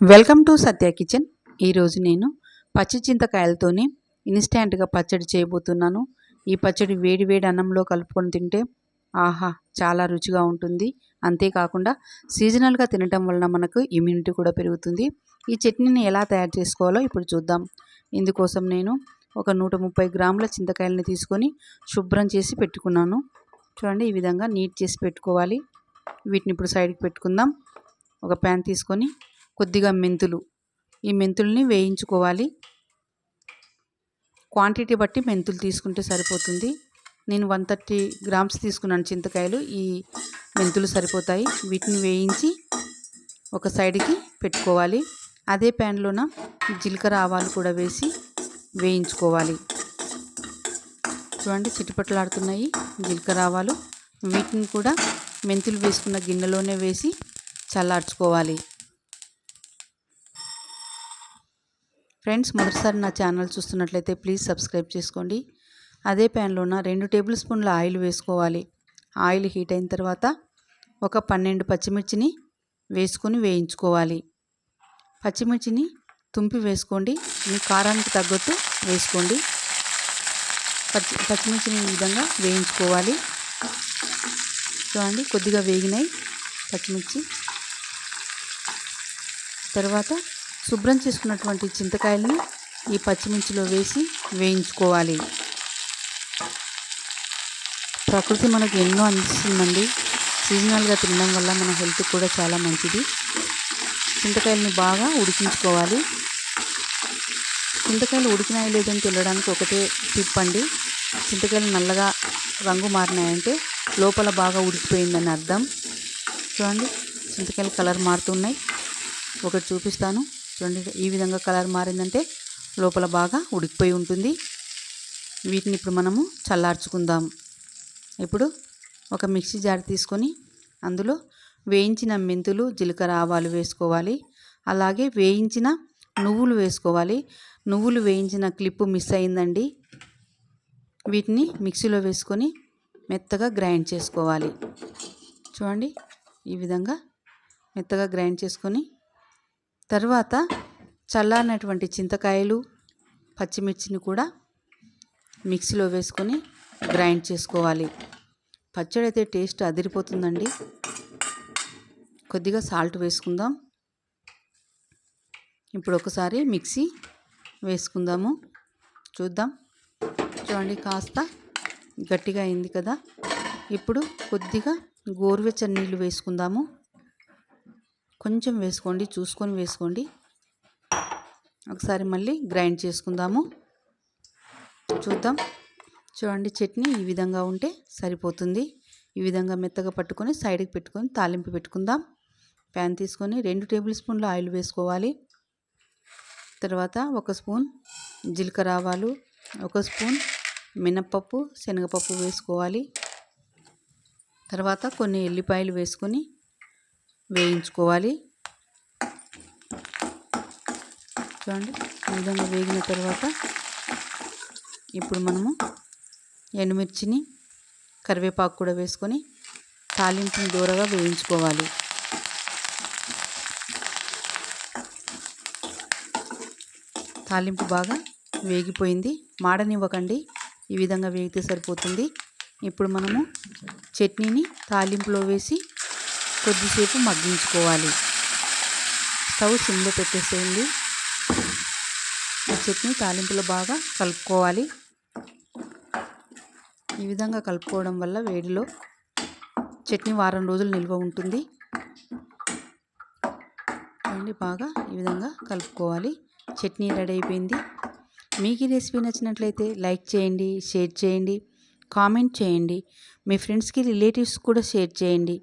Welcome to Satya kitchen. ఈరోజు నేను పచ్చి చింతకాయలతోనే ఇన్స్టాంట్గా పచ్చడి చేయబోతున్నాను. ఈ పచ్చడి వేడి వేడి అన్నంలో కలుపుకొని తింటే ఆహా చాలా రుచిగా ఉంటుంది. అంతేకాకుండా సీజనల్గా తినటం వలన మనకు ఇమ్యూనిటీ కూడా పెరుగుతుంది. ఈ చట్నీని ఎలా తయారు చేసుకోవాలో ఇప్పుడు చూద్దాం. ఇందుకోసం నేను ఒక నూట ముప్పై గ్రాముల చింతకాయలని తీసుకొని శుభ్రం చేసి పెట్టుకున్నాను. చూడండి ఈ విధంగా నీట్ చేసి పెట్టుకోవాలి. వీటిని ఇప్పుడు సైడ్కి పెట్టుకుందాం. ఒక ప్యాన్ తీసుకొని కొద్దిగా మెంతులు. ఈ మెంతుల్ని వేయించుకోవాలి. క్వాంటిటీ బట్టి మెంతులు తీసుకుంటే సరిపోతుంది. నేను వన్ థర్టీ గ్రామ్స్ తీసుకున్నాను చింతకాయలు. ఈ మెంతులు సరిపోతాయి. వీటిని వేయించి ఒక సైడ్కి పెట్టుకోవాలి. అదే ప్యాన్లోన జీలకర్ర ఆవాలు కూడా వేసి వేయించుకోవాలి. చూడండి చిటిపట్లాడుతున్నాయి జీలకర్ర ఆవాలు. వీటిని కూడా మెంతులు వేసుకున్న గిన్నెలోనే వేసి చల్లార్చుకోవాలి. ఫ్రెండ్స్ మొదటిసారి నా ఛానల్ చూస్తున్నట్లయితే ప్లీజ్ సబ్స్క్రైబ్ చేసుకోండి. అదే ప్యాన్లోన రెండు టేబుల్ స్పూన్ల ఆయిల్ వేసుకోవాలి. ఆయిల్ హీట్ అయిన తర్వాత ఒక పన్నెండు పచ్చిమిర్చిని వేసుకొని వేయించుకోవాలి. పచ్చిమిర్చిని తుంపి వేసుకోండి. మీ కారానికి తగ్గట్టు వేసుకోండి. పచ్చి పచ్చిమిర్చిని ఈ విధంగా వేయించుకోవాలి. చూడండి కొద్దిగా వేగినాయి పచ్చిమిర్చి. తర్వాత శుభ్రం చేసుకున్నటువంటి చింతకాయలను ఈ పచ్చిమిర్చిలో వేసి వేయించుకోవాలి. ప్రకృతి మనకు ఎన్నో అందిస్తుందండి. సీజనల్గా తినడం వల్ల మన హెల్త్ కూడా చాలా మంచిది. చింతకాయలను బాగా ఉడికించుకోవాలి. చింతకాయలు ఉడికినాయి లేదని తెలియడానికి ఒకటే టిప్ అండి. చింతకాయలు నల్లగా రంగు మారినాయంటే లోపల బాగా ఉడికిపోయిందని అర్థం. చూడండి చింతకాయలు కలర్ మారుతున్నాయి. ఒకటి చూపిస్తాను. చూడండి ఈ విధంగా కలర్ మారిందంటే లోపల బాగా ఉడికిపోయి ఉంటుంది. వీటిని ఇప్పుడు మనము చల్లార్చుకుందాం. ఇప్పుడు ఒక మిక్సీ జార్ తీసుకొని అందులో వేయించిన మెంతులు జీలకర్ర ఆవాలు వేసుకోవాలి. అలాగే వేయించిన నువ్వులు వేసుకోవాలి. నువ్వులు వేయించిన క్లిప్పు మిస్ అయిందండి. వీటిని మిక్సీలో వేసుకొని మెత్తగా గ్రైండ్ చేసుకోవాలి. చూడండి ఈ విధంగా మెత్తగా గ్రైండ్ చేసుకొని తర్వాత చల్లారినటువంటి చింతకాయలు పచ్చిమిర్చిని కూడా మిక్సీలో వేసుకొని గ్రైండ్ చేసుకోవాలి. పచ్చడి అయితే టేస్ట్ అదిరిపోతుందండి. కొద్దిగా సాల్ట్ వేసుకుందాం. ఇప్పుడు ఒకసారి మిక్సీ వేసుకుందాము. చూద్దాం. చూడండి కాస్త గట్టిగా అయింది కదా. ఇప్పుడు కొద్దిగా గోరువెచ్చని నీళ్ళు వేసుకుందాము. కొంచెం వేసుకోండి చూసుకొని వేసుకోండి. ఒకసారి మళ్ళీ గ్రైండ్ చేసుకుందాము. చూద్దాం. చూడండి చట్నీ ఈ విధంగా ఉంటే సరిపోతుంది. ఈ విధంగా మెత్తగా పట్టుకొని సైడ్కి పెట్టుకొని తాలింపు పెట్టుకుందాం. ప్యాన్ తీసుకొని రెండు టేబుల్ స్పూన్ల ఆయిల్ వేసుకోవాలి. తర్వాత ఒక స్పూన్ జీలకర్ర ఆవాలు ఒక స్పూన్ మినప్పప్పు శనగపప్పు వేసుకోవాలి. తర్వాత కొన్ని ఎల్లిపాయలు వేసుకొని వేయించుకోవాలి. చూడండి ఈ విధంగా వేగిన తర్వాత ఇప్పుడు మనము ఎండుమిర్చిని కరివేపాకు కూడా వేసుకొని తాలింపుని దూరగా వేయించుకోవాలి. తాలింపు బాగా వేగిపోయింది. మాడనివ్వకండి. ఈ విధంగా వేగితే సరిపోతుంది. ఇప్పుడు మనము చట్నీని తాలింపులో వేసి కొద్దిసేపు మగ్గించుకోవాలి. స్టవ్ సిమ్లో పెట్టేసేయండి. ఈ చట్నీ తాలింపులో బాగా కలుపుకోవాలి. ఈ విధంగా కలుపుకోవడం వల్ల వేడిలో చట్నీ వారం రోజులు నిల్వ ఉంటుంది. అండి బాగా ఈ విధంగా కలుపుకోవాలి. చట్నీ రెడీ అయిపోయింది. మీకు ఈ రెసిపీ నచ్చినట్లయితే లైక్ చేయండి షేర్ చేయండి కామెంట్ చేయండి. మీ ఫ్రెండ్స్కి రిలేటివ్స్ కూడా షేర్ చేయండి.